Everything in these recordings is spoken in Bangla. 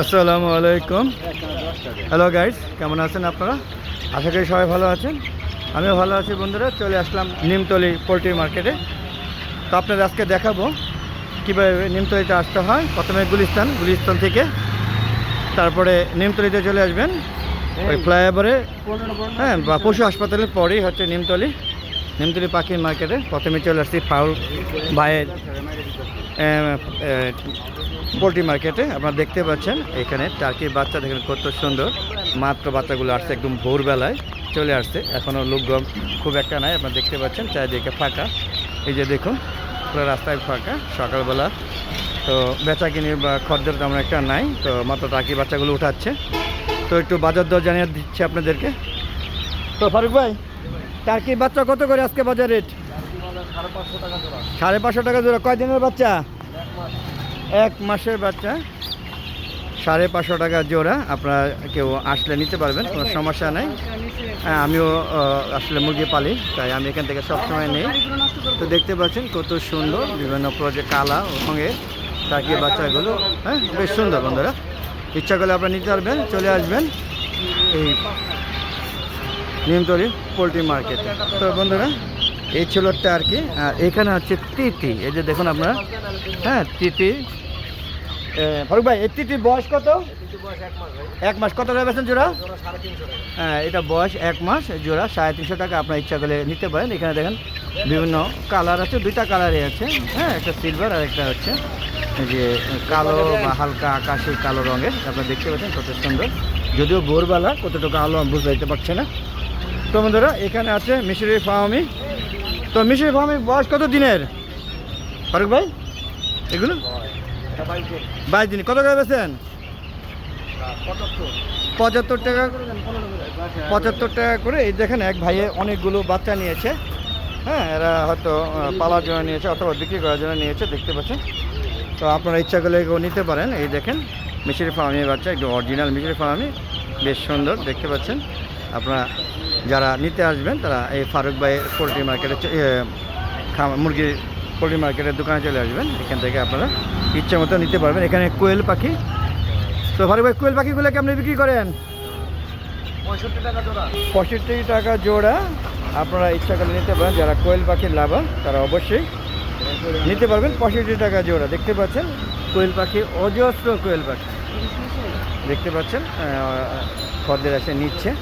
আসসালামু আলাইকুম। হ্যালো গাইস কেমন আছেন আপনারা? আশা করি সবাই ভালো আছেন। আমিও ভালো আছি বন্ধুরা চলে আসলাম নিমতলি পোলট্রি মার্কেটে। তো আপনাদের আজকে দেখাবো কীভাবে নিমতলিতে আসতে হয়। প্রথমে গুলিস্তান গুলিস্তান থেকে। তারপরে নিমতলিতে চলে আসবেন। ওই ফ্লাইওভারে। হ্যাঁ বা পশু হাসপাতালের পরেই হচ্ছে নিমতলি। নিমতলি পাখি মার্কেটে প্রথমে চলে আসছি ফাউল ভাইয়ের পোলট্রি মার্কেটে। আপনারা দেখতে পাচ্ছেন, এখানে টার্কির বাচ্চা দেখেন কত সুন্দর। মাত্র বাচ্চাগুলো আসছে একদম ভোরবেলায় চলে আসছে। এখনও লোকগম খুব একটা নাই, আপনারা দেখতে পাচ্ছেন, চারিদিকে ফাঁকা। এই যে দেখুন, পুরো রাস্তায় ফাঁকা, সকালবেলা। তো বেচা কিনি বা খদ্দের তেমন একটা নাই, তো মাত্র টার্কি বাচ্চাগুলো উঠাচ্ছে। তো একটু বাজার দর জানিয়ে দিচ্ছি আপনাদেরকে। তো ফারুক ভাই টার্কির বাচ্চা কত করে আজকে বাজার রেট? সাড়ে পাঁচশো টাকা জোড়া। কয় দিনের বাচ্চা? এক মাসের বাচ্চা। সাড়ে পাঁচশো টাকা জোড়া। আপনারা কেউ আসলে নিতে পারবেন, কোনো সমস্যা নেই। হ্যাঁ আমিও আসলে মুরগি পালি, তাই আমি এখান থেকে সবসময় নেই। তো দেখতে পাচ্ছেন কত সুন্দর বিভিন্ন প্রজেক্ট কালা সঙ্গে টাকির বাচ্চাগুলো হ্যাঁ বেশ সুন্দর বন্ধুরা। ইচ্ছা করলে আপনারা নিতে পারবেন, চলে আসবেন। এই নিমতলি পোলট্রি মার্কেটে। তো বন্ধুরা, এই ছিল টার্কি আর এখানে হচ্ছে তিতি। এই যে দেখুন আপনারা হ্যাঁ তিতি। ফারুক ভাই, এই তিতির বয়স কত? এক মাস। কত টাকা বেছেন জোড়া? হ্যাঁ এটা বয়স এক মাস, জোড়া সাড়ে তিনশো টাকা। আপনার ইচ্ছা করলে নিতে পারেন। এখানে দেখেন বিভিন্ন কালার আছে, দুইটা কালারই আছে। হ্যাঁ একটা সিলভার আর একটা হচ্ছে যে কালো বা হালকা আকাশি কালো রঙের। আপনারা দেখতে পাচ্ছেন কত সুন্দর। যদিও ভোরবেলা কতটুকু আলো আমি বুঝতে পারছে না। তো বন্ধুরা এখানে আছে মিশরি ফার্মি তো মিশরি ফার্মি বয়স কত দিনের? ফারুক ভাই, এগুলো? বাইশ দিন। কত করে বেছেন পঁচাত্তর টাকা পঁচাত্তর টাকা করে, এই দেখেন এক ভাইয়ে অনেকগুলো বাচ্চা নিয়েছে। হ্যাঁ এরা হয়তো পালার জন্য নিয়েছে অথবা বিক্রি করার জন্য নিয়েছে, দেখতে পাচ্ছেন। তো আপনারা ইচ্ছা করলে নিতে পারেন। এই দেখেন, মিশরি ফার্মি বাচ্চা একটু অরিজিনাল মিশরি ফার্মি বেশ সুন্দর, দেখতে পাচ্ছেন। আপনারা যারা নিতে আসবেন তারা এই ফারুক ভাই পোলট্রি মার্কেটে খাম- মুরগির পোলট্রি মার্কেটের দোকানে চলে আসবেন। এখান থেকে আপনারা ইচ্ছে মতো নিতে পারবেন। এখানে কোয়েল পাখি। তো ফারুক ভাই কোয়েল পাখিগুলোকে আপনি বিক্রি করেন? পঁয়ষট্টি টাকা জোড়া। পঁয়ষট্টি টাকা জোড়া। আপনারা ইচ্ছা করে নিতে পারেন। যারা কোয়েল পাখির লাভা তারা অবশ্যই নিতে পারবেন। পঁয়ষট্টি টাকা জোড়া। দেখতে পাচ্ছেন? কোয়েল পাখি অজস্র কোয়েল পাখি। দেখতে পাচ্ছেন? খদ্দের এসে নিচ্ছে।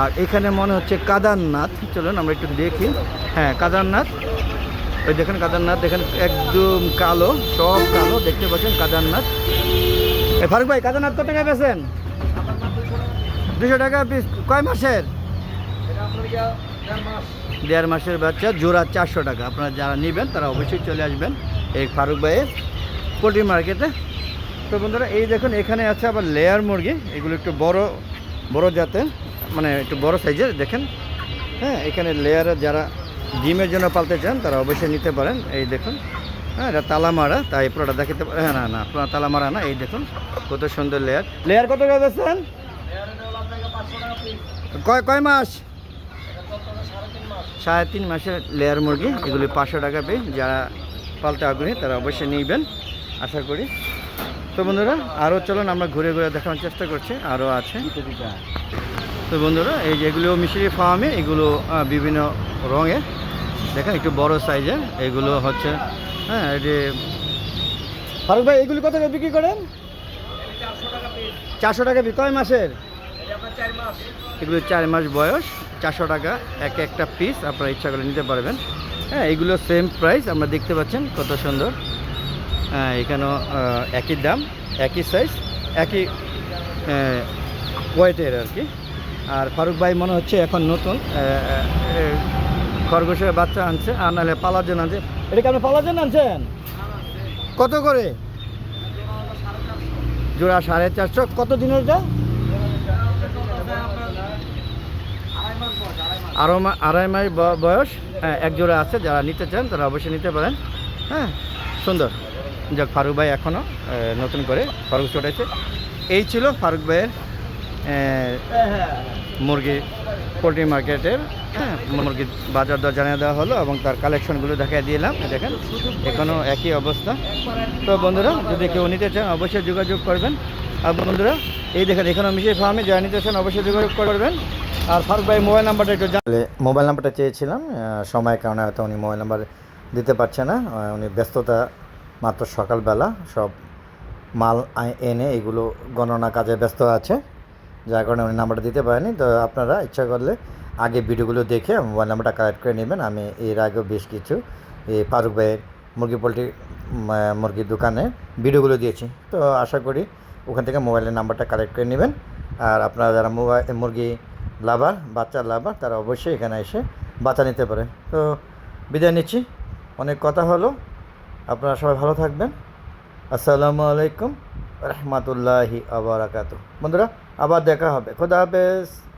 আর এখানে মনে হচ্ছে কাদারনাথ। চলুন, আমরা একটু দেখি। হ্যাঁ কাদারনাথ। ওই দেখেন কাদারনাথ, দেখেন একদম কালো, সব কালো, দেখতে পাচ্ছেন কাদারনাথ। ফারুক ভাই, কাদারনাথ কত টাকা পেয়েছেন দুশো টাকা পিস কয় মাসের? দেড় মাসের বাচ্চা, জোড়া চারশো টাকা। আপনারা যারা নেবেন, তারা অবশ্যই চলে আসবেন এই ফারুক ভাইয়ের পোলট্রি মার্কেটে। তো বন্ধুরা, এই দেখুন, এখানে আছে আবার লেয়ার মুরগি। এগুলো একটু বড় বড় জাতের। মানে একটু বড় সাইজের, দেখেন। হ্যাঁ এখানে লেয়ার যারা ডিমের জন্য পালতে চান, তারা অবশ্যই নিতে পারেন। এই দেখুন। হ্যাঁ এটা তালা মারা তাই পুরোটা দেখাতে পারে হ্যাঁ না না, পুরো তালা মারা না, এই দেখুন। কত সুন্দর লেয়ার লেয়ার কত টাকা পিস কয় কয় মাস? সাড়ে তিন মাসের লেয়ার মুরগি, এগুলি পাঁচশো টাকা পেয়ে যারা পালতে আগ্রহী, তারা অবশ্যই নিবেন, আশা করি। তো বন্ধুরা আরও চলুন, আমরা ঘুরে ঘুরে দেখানোর চেষ্টা করছি। আরও আছে। তো বন্ধুরা এই যে এগুলো মিশরি ফার্মে এগুলো বিভিন্ন রঙের দেখেন একটু বড় সাইজের এগুলো হচ্ছে হ্যাঁ এই যে ফারুক ভাই এগুলি কত বিক্রি করেন? চারশো টাকা কয় মাসের? এটা এগুলো চার মাস বয়স চারশো টাকা এক একটা পিস আপনারা ইচ্ছা করে নিতে পারবেন। হ্যাঁ এগুলো সেম প্রাইস আমরা দেখতে পাচ্ছেন কত সুন্দর। হ্যাঁ এখানেও একই দাম একই সাইজ একই ওয়েটের আর কি। আর ফারুক ভাই মনে হচ্ছে এখন নতুন খরগোশের বাচ্চা আনছে, আর নাহলে পালার জন্য আনছে। এটা কি আপনি পালার জন্য আনছেন? কত করে? জোড়া সাড়ে চারশো। কত দিনের এটা? আরও আড়াই মাস বয়স। হ্যাঁ এক জোড়া আছে, যারা নিতে চান তারা অবশ্যই নিতে পারেন। হ্যাঁ সুন্দর। যাক, ফারুক ভাই এখনও নতুন করে ফারুক চটাইছে এই ছিল ফারুক ভাইয়ের মুরগি, পোলট্রি মার্কেটের হ্যাঁ মুরগির বাজার দর জানিয়ে দেওয়া হলো এবং তার কালেকশনগুলো দেখাই দিলাম। দেখেন এখনও একই অবস্থা। তো বন্ধুরা, যদি কেউ নিতে চান, অবশ্যই যোগাযোগ করবেন। আর বন্ধুরা, এই দেখেন, এখানে মিশিয়ে ফার্মে জয় নিতে চান, অবশ্যই যোগাযোগ করবেন। আর ফারুক ভাই, মোবাইল নাম্বারটা একটু জানলে মোবাইল নাম্বারটা চেয়েছিলাম সময়ের কারণে হয়তো উনি মোবাইল নাম্বার দিতে পারছে না। উনি ব্যস্ততা মাত্র সকালবেলা সব মাল এনে এগুলো গণনা কাজে ব্যস্ত আছে। যার কারণে উনি নাম্বারটা দিতে পারেনি। তো আপনারা ইচ্ছা করলে আগে ভিডিওগুলো দেখে মোবাইল নাম্বারটা কালেক্ট করে নেবেন। আমি এর আগেও বেশ কিছু এই ফারুক ভাইয়ের মুরগি পোলট্রি মুরগির দোকানে ভিডিওগুলো দিয়েছি। তো আশা করি ওখান থেকে মোবাইলের নাম্বারটা কালেক্ট করে নেবেন। আর আপনারা যারা মোবাইল মুরগি লাভার, বাচ্চা লাভার, তারা অবশ্যই এখানে এসে বাচ্চা নিতে পারে তো বিদায় নিচ্ছি। অনেক কথা হলো। আপনারা সবাই ভালো থাকবেন। আসসালামু আলাইকুম। রহমতুল্লাহি আবরাকাত বন্ধুরা আবার দেখা হবে। খোদা হাফেজ।